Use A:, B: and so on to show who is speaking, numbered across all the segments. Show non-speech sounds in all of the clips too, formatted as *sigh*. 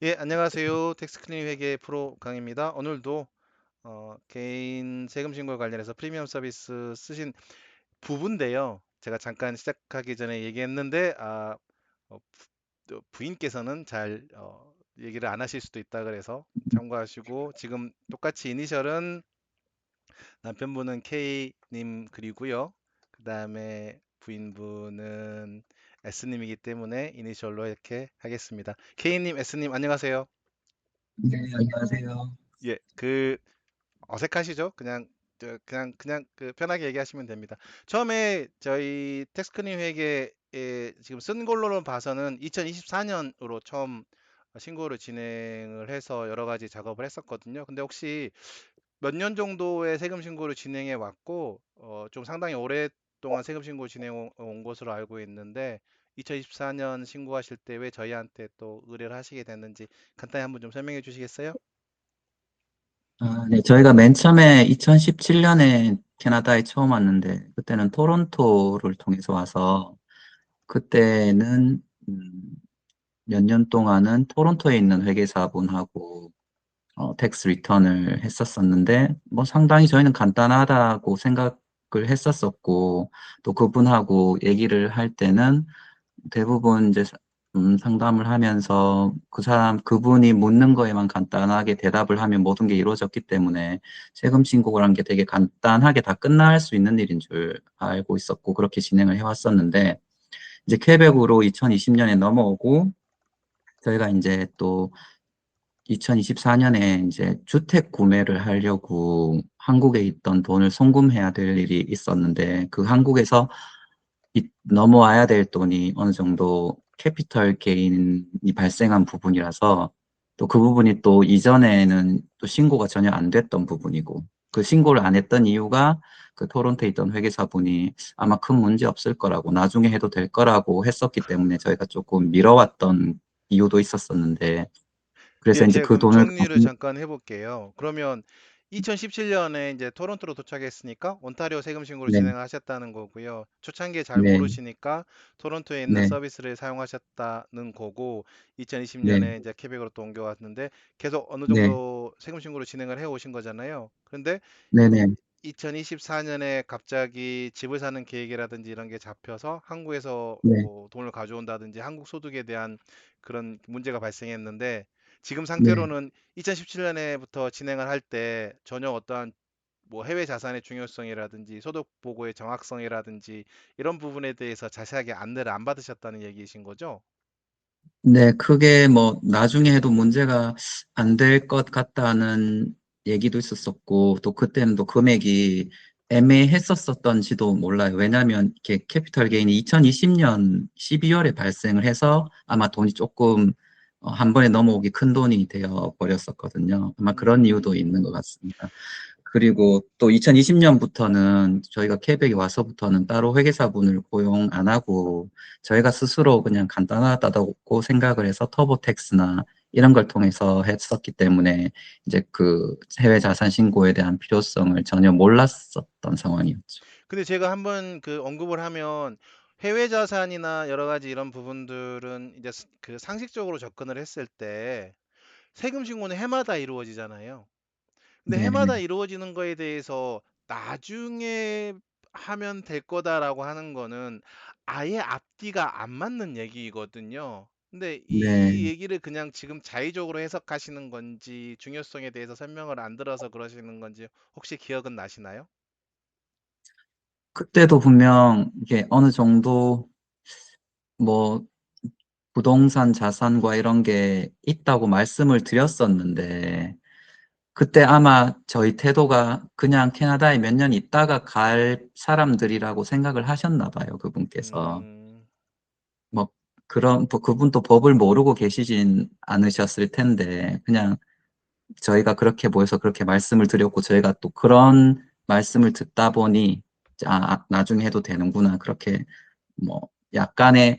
A: 예, 안녕하세요. 텍스클린 회계 프로 강입니다. 오늘도 어, 개인 세금 신고 관련해서 프리미엄 서비스 쓰신 부분인데요. 제가 잠깐 시작하기 전에 얘기했는데 아, 어, 부, 부인께서는 잘 어, 얘기를 안 하실 수도 있다 그래서 참고하시고 지금 똑같이 이니셜은 남편분은 K님 그리고요. 그 다음에 부인분은 S님이기 때문에 이니셜로 이렇게 하겠습니다. K님, S님 안녕하세요.
B: 네, 안녕하세요.
A: 예, 그 어색하시죠? 그냥 저 그냥 그냥 그 편하게 얘기하시면 됩니다. 처음에 저희 텍스크림 회계에 지금 쓴 걸로는 봐서는 2024년으로 처음 신고를 진행을 해서 여러 가지 작업을 했었거든요. 근데 혹시 몇 년 정도의 세금 신고를 진행해 왔고 어, 좀 상당히 오랫동안 세금 신고 진행 온온 것으로 알고 있는데 2024년 신고하실 때 왜 저희한테 또 의뢰를 하시게 됐는지 간단히 한번 좀 설명해 주시겠어요?
B: 아, 네, 저희가 맨 처음에 2017년에 캐나다에 처음 왔는데, 그때는 토론토를 통해서 와서, 그때는, 음, 몇년 동안은 토론토에 있는 회계사분하고, 어, 텍스 리턴을 했었었는데, 뭐 상당히 저희는 간단하다고 생각을 했었었고, 또 그분하고 얘기를 할 때는 대부분 이제 음, 상담을 하면서 그 사람, 그분이 묻는 거에만 간단하게 대답을 하면 모든 게 이루어졌기 때문에 세금 신고라는 게 되게 간단하게 다 끝날 수 있는 일인 줄 알고 있었고 그렇게 진행을 해왔었는데 이제 퀘벡으로 2020년에 넘어오고 저희가 이제 또 2024년에 이제 주택 구매를 하려고 한국에 있던 돈을 송금해야 될 일이 있었는데 그 한국에서 이- 넘어와야 될 돈이 어느 정도 캐피털 게인이 발생한 부분이라서 또 그 부분이 또 이전에는 또 신고가 전혀 안 됐던 부분이고 그 신고를 안 했던 이유가 그 토론토에 있던 회계사분이 아마 큰 문제 없을 거라고 나중에 해도 될 거라고 했었기 때문에 저희가 조금 미뤄왔던 이유도 있었었는데 그래서
A: 예,
B: 이제 그 돈을
A: 정리를 잠깐 해볼게요. 그러면 2017년에 이제 토론토로 도착했으니까 온타리오 세금 신고를
B: 네,
A: 진행하셨다는 거고요. 초창기에 잘
B: 네,
A: 모르시니까 토론토에 있는
B: 네,
A: 서비스를 사용하셨다는 거고,
B: 네,
A: 2020년에 이제 케벡으로 또 옮겨왔는데 계속 어느
B: 네,
A: 정도 세금 신고를 진행을 해 오신 거잖아요. 그런데
B: 네, 네,
A: 2024년에 갑자기 집을 사는 계획이라든지 이런 게 잡혀서 한국에서
B: 네,
A: 뭐 돈을 가져온다든지 한국 소득에 대한 그런 문제가 발생했는데 지금
B: 네.
A: 상태로는 2017년에부터 진행을 할 때 전혀 어떠한 뭐 해외 자산의 중요성이라든지 소득 보고의 정확성이라든지 이런 부분에 대해서 자세하게 안내를 안 받으셨다는 얘기이신 거죠?
B: 네, 크게 뭐 나중에 해도 문제가 안 될 것 같다는 얘기도 있었었고 또 그때는 또 금액이 애매했었었던지도 몰라요. 왜냐하면 이렇게 캐피털 게인이 2020년 12월에 발생을 해서 아마 돈이 조금 어, 한 번에 넘어오기 큰 돈이 되어 버렸었거든요. 아마 그런 이유도
A: 음,
B: 있는 것 같습니다. 그리고 또 2020년부터는 저희가 케이백에 와서부터는 따로 회계사분을 고용 안 하고 저희가 스스로 그냥 간단하다고 생각을 해서 터보텍스나 이런 걸 통해서 했었기 때문에 이제 그 해외 자산 신고에 대한 필요성을 전혀 몰랐었던 상황이었죠.
A: 근데 제가 한번 그 언급을 하면 해외 자산이나 여러 가지 이런 부분들은 이제 스- 그 상식적으로 접근을 했을 때 세금 신고는 해마다 이루어지잖아요. 근데
B: 네,
A: 해마다 이루어지는 거에 대해서 나중에 하면 될 거다라고 하는 거는 아예 앞뒤가 안 맞는 얘기거든요. 근데 이
B: 네.
A: 얘기를 그냥 지금 자의적으로 해석하시는 건지 중요성에 대해서 설명을 안 들어서 그러시는 건지 혹시 기억은 나시나요?
B: 그때도 분명 이게 어느 정도 뭐 부동산 자산과 이런 게 있다고 말씀을 드렸었는데 그때 아마 저희 태도가 그냥 캐나다에 몇 년 있다가 갈 사람들이라고 생각을 하셨나 봐요, 그분께서.
A: 음,
B: 뭐, 그런, 뭐 그분도 법을 모르고 계시진 않으셨을 텐데, 그냥 저희가 그렇게 보여서 그렇게 말씀을 드렸고, 저희가 또 그런 말씀을 듣다 보니, 아, 아, 나중에 해도 되는구나. 그렇게, 뭐, 약간의,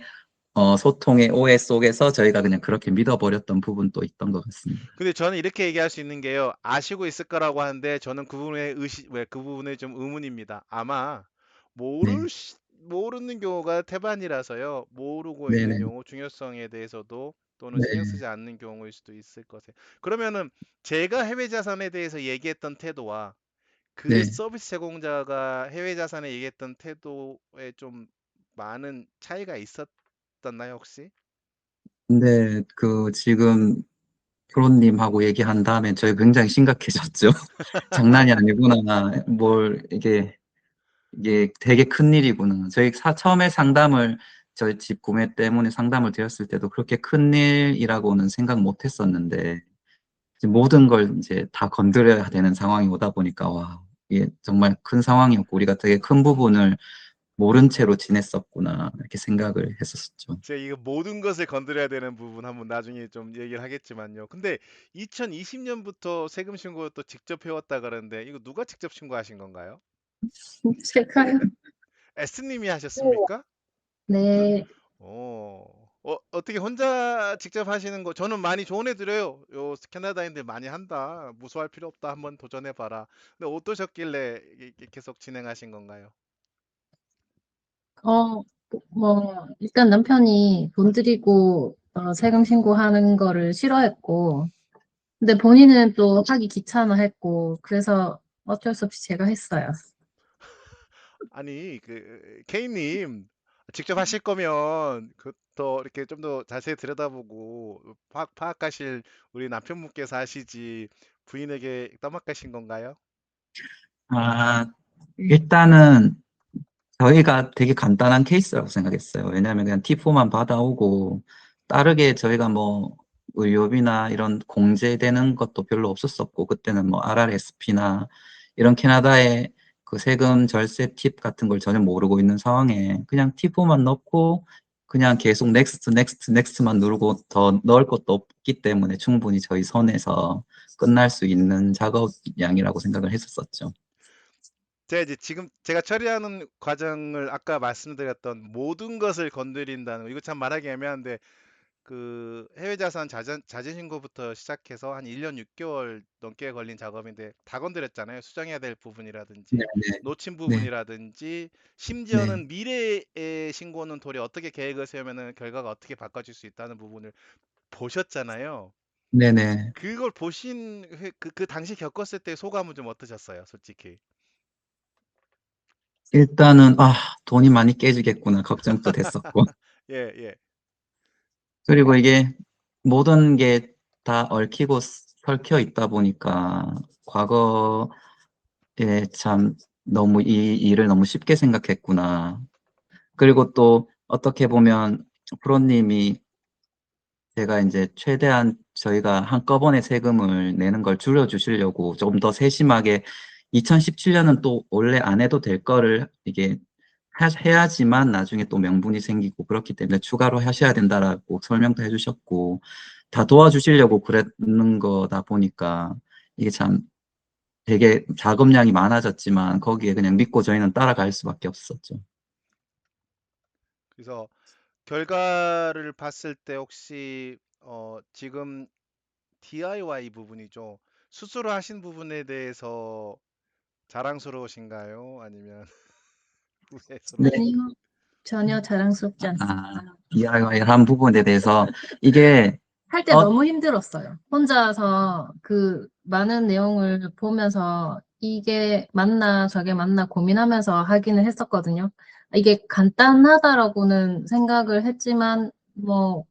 B: 어, 소통의 오해 속에서 저희가 그냥 그렇게 믿어버렸던 부분도 있던 것 같습니다.
A: 근데 저는 이렇게 얘기할 수 있는 게요. 아시고 있을 거라고 하는데 저는 그 부분에 의시, 왜, 그 부분에 좀 의문입니다. 아마
B: 네,
A: 모르시, 모르는 경우가 태반이라서요. 모르고 있는
B: 네네,
A: 경우 중요성에 대해서도 또는
B: 네.
A: 신경 쓰지 않는 경우일 수도 있을 것 같아요. 그러면은 제가 해외 자산에 대해서 얘기했던 태도와 그
B: 네.
A: 서비스 제공자가 해외 자산에 얘기했던 태도에 좀 많은 차이가 있었나요, 혹시?
B: 근데 그 지금 프로님하고 얘기한 다음에 저희 굉장히 심각해졌죠. *laughs* 장난이 아니구나. 뭘 이게 이게 되게 큰 일이구나. 저희 사, 처음에 상담을 저희 집 구매 때문에 상담을 드렸을 때도 그렇게 큰 일이라고는 생각 못 했었는데 모든 걸 이제 다 건드려야 되는 상황이 오다 보니까 와, 이게 정말 큰 상황이었고 우리가 되게 큰 부분을 모른 채로 지냈었구나 이렇게 생각을 했었죠.
A: 제가 이거 모든 것을 건드려야 되는 부분 한번 나중에 좀 얘기를 하겠지만요. 근데 2020년부터 세금 신고 또 직접 해왔다 그러는데 이거 누가 직접 신고하신 건가요?
C: 제가요? *laughs*
A: S님이 하셨습니까?
C: 네.
A: 어, 어, 어떻게 혼자 직접 하시는 거 저는 많이 조언해 드려요. 요 캐나다인들 많이 한다. 무서워할 필요 없다. 한번 도전해 봐라. 근데 어떠셨길래 계속 진행하신 건가요?
C: 어, 뭐, 일단 남편이 돈 들이고 어, 세금 신고하는 거를 싫어했고, 근데 본인은 또 하기 귀찮아했고, 그래서 어쩔 수 없이 제가 했어요. *laughs*
A: 아니 그 K님 직접 하실 거면 그 더 이렇게 좀 더 자세히 들여다보고 파악, 파악하실 우리 남편분께서 하시지 부인에게 떠맡가신 건가요?
B: 아, 일단은 저희가 되게 간단한 케이스라고 생각했어요. 왜냐하면 그냥 T4만 받아오고 다르게 저희가 뭐 의료비나 이런 공제되는 것도 별로 없었었고 그때는 뭐 RRSP나 이런 캐나다의 그 세금 절세 팁 같은 걸 전혀 모르고 있는 상황에 그냥 T4만 넣고 그냥 계속 넥스트 넥스트 넥스트만 누르고 더 넣을 것도 없기 때문에 충분히 저희 선에서 끝날 수 있는 작업량이라고 생각을 했었었죠.
A: 제가 이제 지금 제가 처리하는 과정을 아까 말씀드렸던 모든 것을 건드린다는 거 이거 참 말하기 애매한데 그 해외 자산 자전, 자진 신고부터 시작해서 한 1년 6개월 넘게 걸린 작업인데 다 건드렸잖아요. 수정해야 될 부분이라든지
B: 네, 네.
A: 놓친 부분이라든지 심지어는 미래의 신고는 도리 어떻게 계획을 세우면은 결과가 어떻게 바꿔질 수 있다는 부분을 보셨잖아요.
B: 네네.
A: 그걸 보신 회- 그, 그 당시 겪었을 때 소감은 좀 어떠셨어요, 솔직히?
B: 일단은, 아, 돈이 많이 깨지겠구나, 걱정도 됐었고. *laughs*
A: 예, 예.
B: 그리고 이게 모든 게 다 얽히고 설켜 있다 보니까 과거에 참 너무 이 일을 너무 쉽게 생각했구나. 그리고 또 어떻게 보면 프로님이 제가 이제 최대한 저희가 한꺼번에 세금을 내는 걸 줄여주시려고 조금 더 세심하게 2017년은 또 원래 안 해도 될 거를 이게 하- 해야지만 나중에 또 명분이 생기고 그렇기 때문에 추가로 하셔야 된다라고 설명도 해주셨고 다 도와주시려고 그랬는 거다 보니까 이게 참 되게 작업량이 많아졌지만 거기에 그냥 믿고 저희는 따라갈 수밖에 없었죠.
A: 그래서 결과를 봤을 때 혹시 어, 지금 DIY 부분이죠. 스스로 하신 부분에 대해서 자랑스러우신가요? 아니면?
B: 네.
C: 아니요, 전혀 자랑스럽지 않습니다.
B: 아, DIY를 한 부분에 대해서 이게
C: 할때
B: 어-
C: 너무 힘들었어요. 혼자서 그 많은 내용을 보면서 이게 맞나 저게 맞나 고민하면서 하기는 했었거든요. 이게 간단하다라고는 생각을 했지만 뭐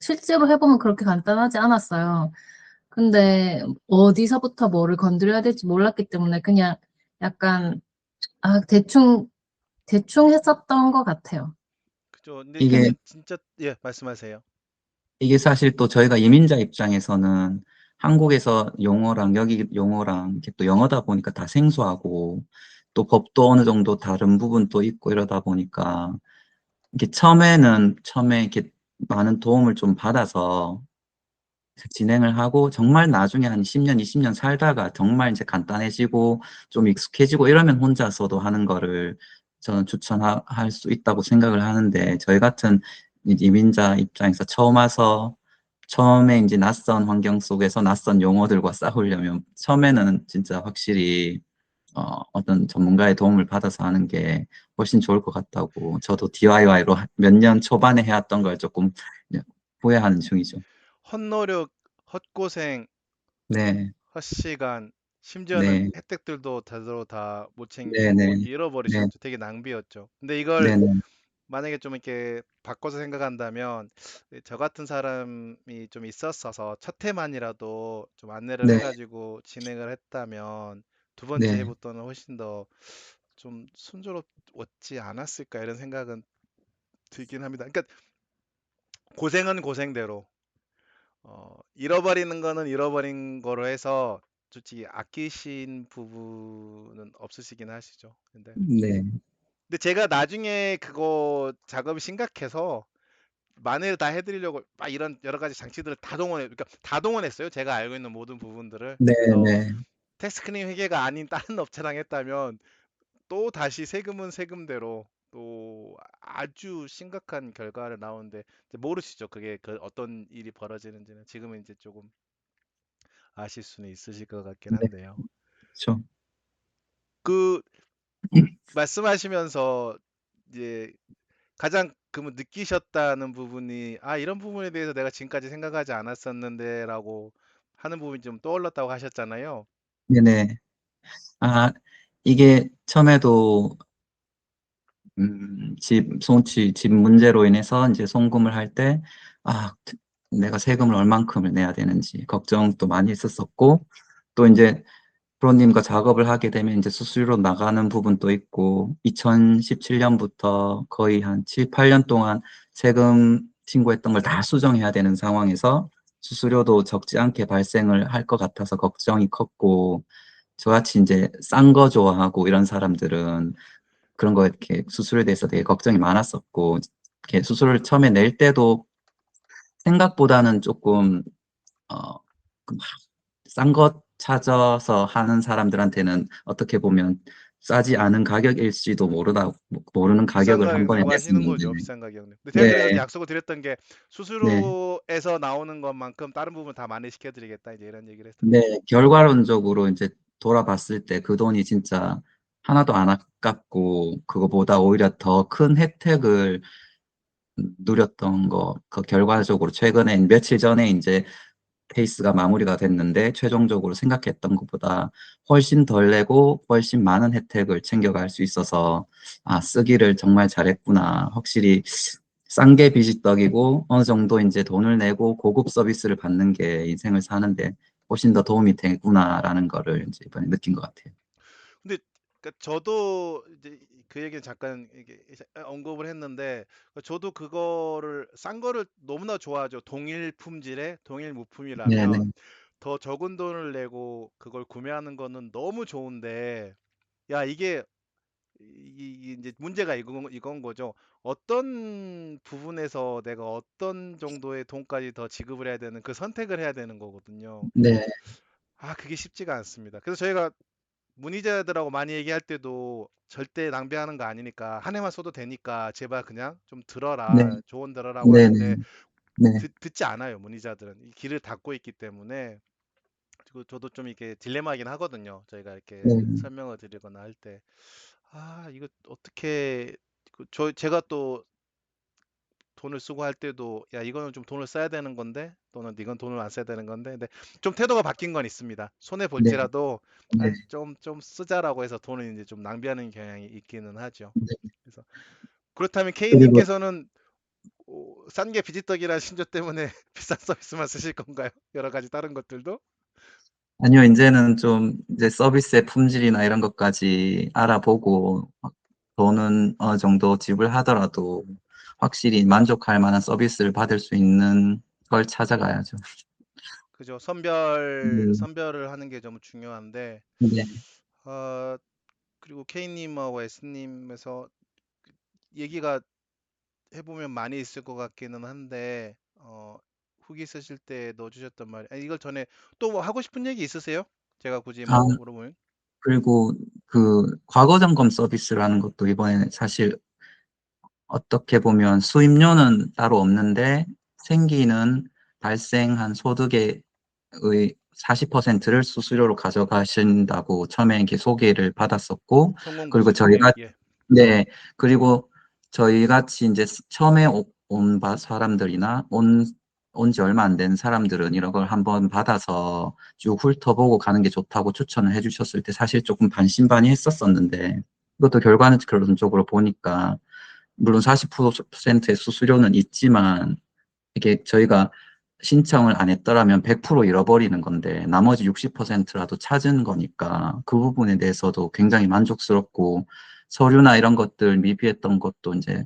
C: 실제로 해보면 그렇게 간단하지 않았어요. 근데 어디서부터 뭐를 건드려야 될지 몰랐기 때문에 그냥 약간 아 대충 대충 했었던 것 같아요.
A: 그죠. 근데
B: 이게-
A: 진짜 예, 말씀하세요.
B: 이게 사실 또 저희가 이민자 입장에서는 한국에서 용어랑 여기 용어랑 이렇게 또 영어다 보니까 다 생소하고 또 법도 어느 정도 다른 부분도 있고 이러다 보니까 이게 처음에는 처음에 이렇게 많은 도움을 좀 받아서 진행을 하고 정말 나중에 한 10년, 20년 살다가 정말 이제 간단해지고 좀 익숙해지고 이러면 혼자서도 하는 거를 저는 추천할 수 있다고 생각을 하는데 저희 같은 이민자 입장에서 처음 와서 처음에 이제 낯선 환경 속에서 낯선 용어들과 싸우려면 처음에는 진짜 확실히 어, 어떤 전문가의 도움을 받아서 하는 게 훨씬 좋을 것 같다고 저도 DIY로 몇 년 초반에 해왔던 걸 조금 후회하는 중이죠.
A: 헛노력, 헛고생,
B: 네,
A: 헛시간, 심지어는
B: 네,
A: 혜택들도 제대로 다못
B: 네,
A: 챙기고
B: 네,
A: 잃어버리셨죠. 되게 낭비였죠. 근데 이걸
B: 네, 네,
A: 만약에 좀 이렇게 바꿔서 생각한다면 저 같은 사람이 좀 있었어서 첫 해만이라도 좀 안내를
B: 네,
A: 해가지고 진행을 했다면 두 번째
B: 네,
A: 해부터는 훨씬 더 좀 순조롭지 않았을까 이런 생각은 들긴 합니다. 그러니까 고생은 고생대로 어, 잃어버리는 거는 잃어버린 거로 해서 솔직히 아끼신 부분은 없으시긴 하시죠. 근데
B: 네,
A: 근데 제가 나중에 그거 작업이 심각해서 만회를 다 해드리려고 막 이런 여러 가지 장치들을 다 동원해, 그러니까 다 동원했어요. 제가 알고 있는 모든 부분들을.
B: 네,
A: 그래서
B: 네,
A: 텍스크림 회계가 아닌 다른 업체랑 했다면 또 다시 세금은 세금대로 또 아주 심각한 결과를 나오는데 이제 모르시죠. 그게 그 어떤 일이 벌어지는지는 지금은 이제 조금 아실 수는 있으실 것 같긴
B: 네,
A: 한데요.
B: 그렇죠.
A: 그 *clears throat* 말씀하시면서 이제 가장 그러면 느끼셨다는 부분이 아 이런 부분에 대해서 내가 지금까지 생각하지 않았었는데라고 하는 부분이 좀 떠올랐다고 하셨잖아요.
B: 네, 네. 아, 이게 처음에도 음, 집, 손치, 집 문제로 인해서 이제 송금을 할 때, 아, 내가 세금을 얼만큼을 내야 되는지 걱정도 많이 했었었고, 또 이제 프로님과 작업을 하게 되면 이제 수수료로 나가는 부분도 있고, 2017년부터 거의 한 7, 8년 동안 세금 신고했던 걸 다 수정해야 되는 상황에서 수수료도 적지 않게 발생을 할 것 같아서 걱정이 컸고, 저같이 이제 싼 거 좋아하고 이런 사람들은 그런 거 이렇게 수술에 대해서 되게 걱정이 많았었고, 이렇게 수술을 처음에 낼 때도 생각보다는 조금, 어, 싼 것 찾아서 하는 사람들한테는 어떻게 보면 싸지 않은 가격일지도 모르다, 모르는 가격을 한
A: 가격
B: 번에 냈었는데,
A: 거죠. 비싼 가격은. 근데 제가
B: 네,
A: 약속을 드렸던 게
B: 네,
A: 수수료에서 나오는 것만큼 다른 부분 다 만회시켜 드리겠다. 이제 이런 얘기를 했었거든요.
B: 네, 결과론적으로 이제 돌아봤을 때 그 돈이 진짜 하나도 안 아깝고, 그거보다 오히려 더 큰 혜택을 누렸던 거, 그 결과적으로 최근에 며칠 전에 이제 케이스가 마무리가 됐는데 최종적으로 생각했던 것보다 훨씬 덜 내고 훨씬 많은 혜택을 챙겨갈 수 있어서 아, 쓰기를 정말 잘했구나. 확실히 싼 게 비지떡이고 어느 정도 이제 돈을 내고 고급 서비스를 받는 게 인생을 사는데 훨씬 더 도움이 되구나라는 거를 이제 이번에 느낀 것 같아요.
A: 근데 그러니까 저도 이제 그 얘기는 잠깐 이게 언급을 했는데 저도 그거를 싼 거를 너무나 좋아하죠. 동일 품질의 동일
B: 네네.
A: 무품이라면 더 적은 돈을 내고 그걸 구매하는 거는 너무 좋은데 야 이게 이, 이 이제 문제가 이건, 이건 거죠. 어떤 부분에서 내가 어떤 정도의 돈까지 더 지급을 해야 되는 그 선택을 해야 되는 거거든요.
B: 네,
A: 아, 그게 쉽지가 않습니다. 그래서 저희가 문의자들하고 많이 얘기할 때도 절대 낭비하는 거 아니니까 한 해만 써도 되니까 제발 그냥 좀
B: 네,
A: 들어라 조언 들어라고
B: 네네,
A: 하는데
B: 네,
A: 듣, 듣지 않아요 문의자들은. 이 길을 닫고 있기 때문에. 그리고 저도 좀 이렇게 딜레마긴 하거든요. 저희가 이렇게
B: 네,
A: 설명을 드리거나 할 때. 아 이거 어떻게 그저 제가 또 돈을 쓰고 할 때도 야 이거는 좀 돈을 써야 되는 건데 또는 이건 돈을 안 써야 되는 건데 근데 좀 태도가 바뀐 건 있습니다. 손해
B: 네,
A: 볼지라도
B: 네,
A: 아, 좀, 좀 쓰자라고 해서 돈을 이제 좀 낭비하는 경향이 있기는 하죠.
B: 네.
A: 그래서 그렇다면
B: 그리고
A: K님께서는 싼 게 비지떡이라는 신조 때문에 *laughs* 비싼 서비스만 쓰실 건가요? 여러 가지 다른 것들도?
B: 아니요, 이제는 좀 이제 서비스의 품질이나 이런 것까지 알아보고 돈은 어느 정도 지불하더라도 확실히 만족할 만한 서비스를 받을 수 있는 걸 찾아가야죠.
A: 그죠. 선별,
B: 네,
A: 선별을 하는 게좀 중요한데,
B: 네,
A: 어, 그리고 K님하고 S님에서 얘기가 해보면 많이 있을 것 같기는 한데, 어, 후기 쓰실 때 넣어주셨단 말이에요. 아니, 이걸 전에 또 뭐 하고 싶은 얘기 있으세요? 제가 굳이
B: 아,
A: 뭐 물어보면.
B: 그리고 그 과거 점검 서비스라는 것도 이번에 사실 어떻게 보면 수입료는 따로 없는데 생기는 발생한 소득의 40%를 수수료로 가져가신다고 처음에 이렇게 소개를 받았었고, 그리고. 저희가,
A: 예, 예.
B: 네, 그리고 저희 같이 이제 처음에 오- 온 바- 사람들이나 온 온 지 얼마 안 된 사람들은 이런 걸 한번 받아서 쭉 훑어보고 가는 게 좋다고 추천을 해주셨을 때 사실 조금 반신반의했었었는데 이것도 결과는 결론적으로 보니까 물론 40%의 수수료는 있지만 이게 저희가 신청을 안 했더라면 100% 잃어버리는 건데 나머지 60%라도 찾은 거니까 그 부분에 대해서도 굉장히 만족스럽고 서류나 이런 것들 미비했던 것도 이제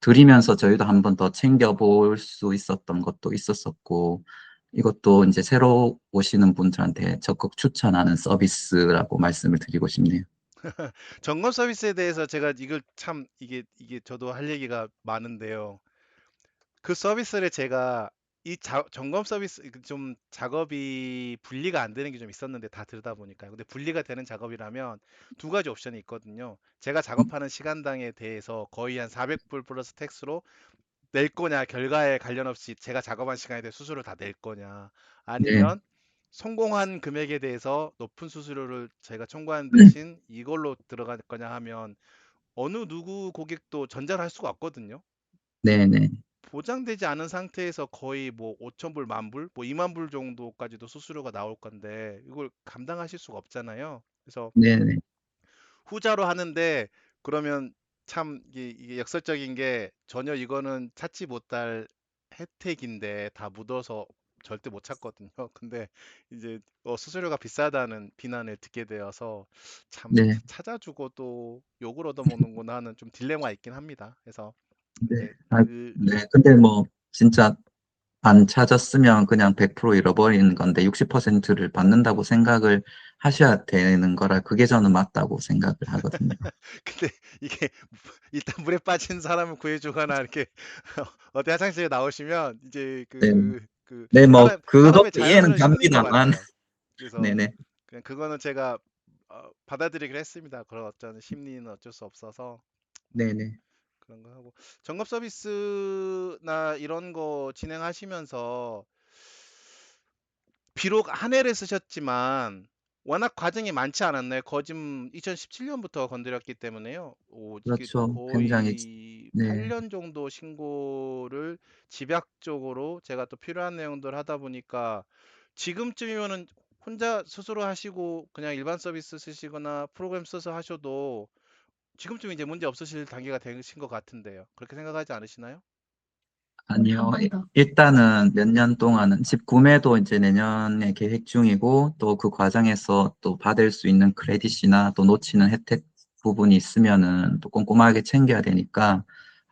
B: 드리면서 저희도 한 번 더 챙겨볼 수 있었던 것도 있었었고 이것도 이제 새로 오시는 분들한테 적극 추천하는 서비스라고 말씀을 드리고 싶네요. *laughs*
A: 점검 서비스에 대해서 제가 이걸 참 이게 이게 저도 할 얘기가 많은데요. 그 서비스를 제가 이 자- 점검 서비스 그좀 작업이 분리가 안 되는 게 좀 있었는데 다 들다 보니까 근데 분리가 되는 작업이라면 두 가지 옵션이 있거든요. 제가 작업하는 시간당에 대해서 거의 한 400불 플러스 텍스로 낼 거냐 결과에 관련 없이 제가 작업한 시간에 대해 수수료 다 낼 거냐 아니면 성공한 금액에 대해서 높은 수수료를 제가 청구하는 대신 이걸로 들어갈 거냐 하면 어느 누구 고객도 전자를 할 수가 없거든요.
B: 네네.
A: 보장되지 않은 상태에서 거의 뭐 5천 불, 만 불, 뭐 2만 불 정도까지도 수수료가 나올 건데 이걸 감당하실 수가 없잖아요. 그래서
B: 네네.
A: 후자로 하는데 그러면 참 이게 역설적인 게 전혀 이거는 찾지 못할 혜택인데 다 묻어서 절대 못 찾거든요. *laughs* 근데 이제 어, 수수료가 비싸다는 비난을 듣게 되어서 참
B: 네.
A: 찾아주고 또 욕을 얻어먹는구나 하는 좀 딜레마 있긴 합니다. 그래서
B: 네. 아,
A: 그
B: 네. 근데 뭐 진짜 안 찾았으면 그냥 100% 잃어버리는 건데 60%를 받는다고 생각을 하셔야 되는 거라 그게 저는 맞다고 생각을 하거든요. *laughs*
A: 근데 이게 *laughs* 일단 물에 빠진 사람을 구해주거나 이렇게 어디 화장실에 나오시면 이제
B: 네.
A: 그, 그
B: 네, 뭐
A: 사람,
B: 그것도 이해는 갑니다만. *laughs*
A: 그래서
B: 네네.
A: 그냥 그거는 제가 어, 받아들이기로 했습니다. 그런 어떤 심리는 어쩔 수 없어서
B: 네네.
A: 그런 거 하고 점검 서비스나 이런 거 진행하시면서 비록 한 해를 쓰셨지만 워낙 과정이 많지 않았나요? 거짐 2017년부터 건드렸기 때문에요. 오, 이게
B: 그렇죠. 굉장히
A: 거의
B: 네.
A: 8년 정도 신고를 집약적으로 제가 또 필요한 내용들 하다 보니까 지금쯤이면은 혼자 스스로 하시고 그냥 일반 서비스 쓰시거나 프로그램 써서 하셔도 지금쯤 이제 문제 없으실 단계가 되신 것 같은데요. 그렇게 생각하지 않으시나요?
B: 아니요. 일단은 몇 년 동안은 집 구매도 이제 내년에 계획 중이고 또 그 과정에서 또 받을 수 있는 크레딧이나 또 놓치는 혜택 부분이 있으면은 또 꼼꼼하게 챙겨야 되니까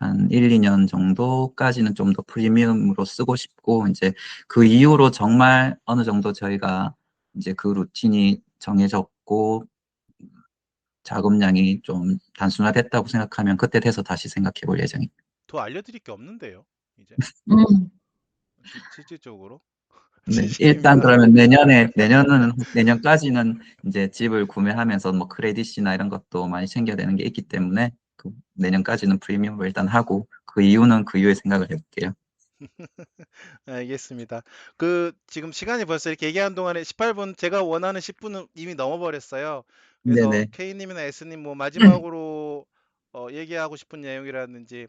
B: 한 1, 2년 정도까지는 좀 더 프리미엄으로 쓰고 싶고 이제 그 이후로 정말 어느 정도 저희가 이제 그 루틴이 정해졌고 작업량이 좀 단순화됐다고 생각하면 그때 돼서 다시 생각해 볼 예정입니다.
A: 더 알려드릴 게 없는데요. 이제
C: 음,
A: 실- 실질적으로.
B: 네, *laughs*
A: 진심입니다.
B: 일단 그러면 내년에 내년은 내년까지는 이제 집을 구매하면서 뭐 크레딧이나 이런 것도 많이 챙겨야 되는 게 있기 때문에 그 내년까지는 프리미엄을 일단 하고 그 이유는 그 이후에 생각을 해볼게요. *laughs*
A: 알겠습니다. 그 지금 시간이 벌써 이렇게 얘기하는 동안에 18분 제가 원하는 10분은 이미 넘어버렸어요. 그래서
B: 네네.
A: K님이나 S님 뭐 마지막으로 어, 얘기하고 싶은 내용이라든지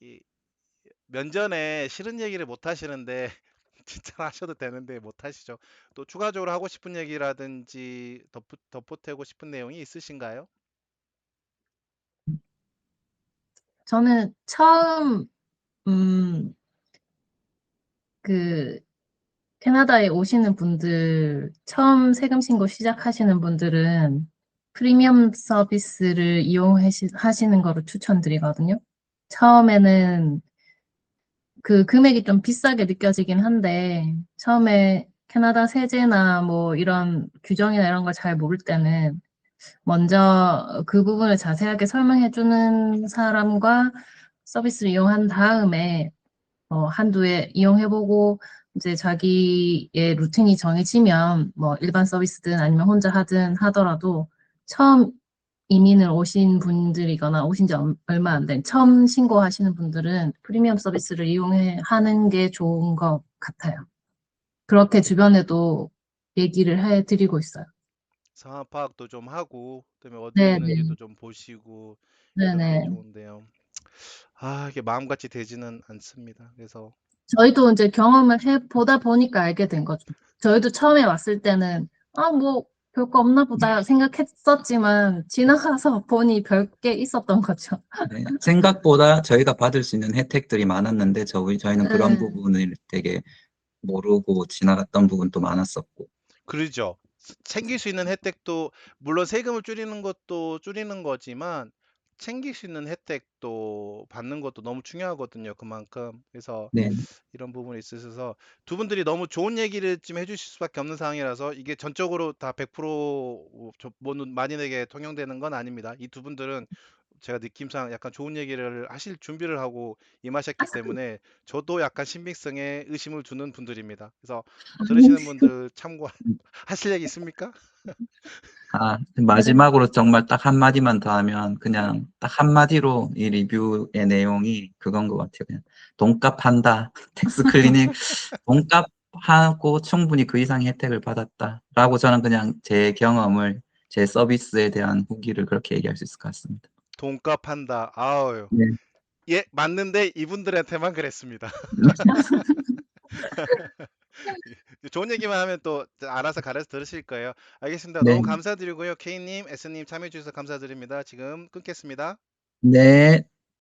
A: 이게, 면전에 싫은 얘기를 못 하시는데 *laughs* 진짜 하셔도 되는데 못 하시죠. 또 추가적으로 하고 싶은 얘기라든지 덧붙, 덧보태고 싶은 내용이 있으신가요?
C: 저는 처음, 음, 그, 캐나다에 오시는 분들, 처음 세금 신고 시작하시는 분들은 프리미엄 서비스를 이용하시는 거를 추천드리거든요. 처음에는 그 금액이 좀 비싸게 느껴지긴 한데, 처음에 캐나다 세제나 뭐 이런 규정이나 이런 걸 잘 모를 때는 먼저 그 부분을 자세하게 설명해 주는 사람과 서비스를 이용한 다음에 어, 한두 해 이용해보고 이제 자기의 루틴이 정해지면 뭐 일반 서비스든 아니면 혼자 하든 하더라도 처음 이민을 오신 분들이거나 오신 지 얼- 얼마 안 된 처음 신고하시는 분들은 프리미엄 서비스를 이용해 하는 게 좋은 것 같아요. 그렇게 주변에도 얘기를 해드리고 있어요.
A: 상황 파악도 좀 하고 그다음에 어디
C: 네,
A: 있는지도
C: 네.
A: 좀 보시고 게
C: 네네.
A: 좋은데요. 아, 이게 마음같이 되지는 않습니다. 그래서
C: 저희도 이제 경험을 해 보다 보니까 알게 된 거죠. 저희도 처음에 왔을 때는 아, 뭐 별거 없나 보다 생각했었지만 지나가서 *laughs* 보니 별게 있었던 거죠.
B: 네, *laughs* 생각보다 저희가 받을 수 있는 혜택들이 많았는데 저희 저희는 그런
C: 네.
B: 부분을 되게 모르고 지나갔던 부분도 많았었고.
A: 그러죠. 스- 챙길 수 있는 혜택도 물론 세금을 줄이는 것도 줄이는 거지만 챙길 수 있는 혜택도 받는 것도 너무 중요하거든요. 그만큼. 그래서
B: 네,
A: 이런 부분이 있으셔서 두 분들이 너무 좋은 얘기를 좀 해주실 수밖에 없는 상황이라서 이게 전적으로 다 100% 저- 뭐 만인에게 통용되는 건 아닙니다. 이 두 분들은 제가 느낌상 약간 좋은 얘기를 하실 준비를 하고 임하셨기 때문에 저도 약간 신빙성에 의심을 두는 분들입니다. 그래서 들으시는 분들 참고하실 *laughs* 얘기 있습니까?
B: 아, *laughs* 마지막으로 정말 딱 한마디만 더 하면 그냥 딱 한마디로 이 리뷰의 내용이 그건 것 같아요. 그냥 돈값 한다. *laughs* 텍스 클리닉 돈값 하고 충분히 그 이상의 혜택을 받았다. 라고 저는 그냥 제 경험을 제 서비스에 대한 후기를 그렇게 얘기할 수 있을 것 같습니다.
A: 돈값 한다. 아유.
B: 네.
A: 예, 맞는데 이분들한테만 그랬습니다. *laughs* 좋은 얘기만 하면 또 알아서 가려서 들으실 거예요. 알겠습니다.
B: 네.
A: 너무 감사드리고요. K님, S님 참여해 주셔서 감사드립니다. 지금 끊겠습니다.
B: 네.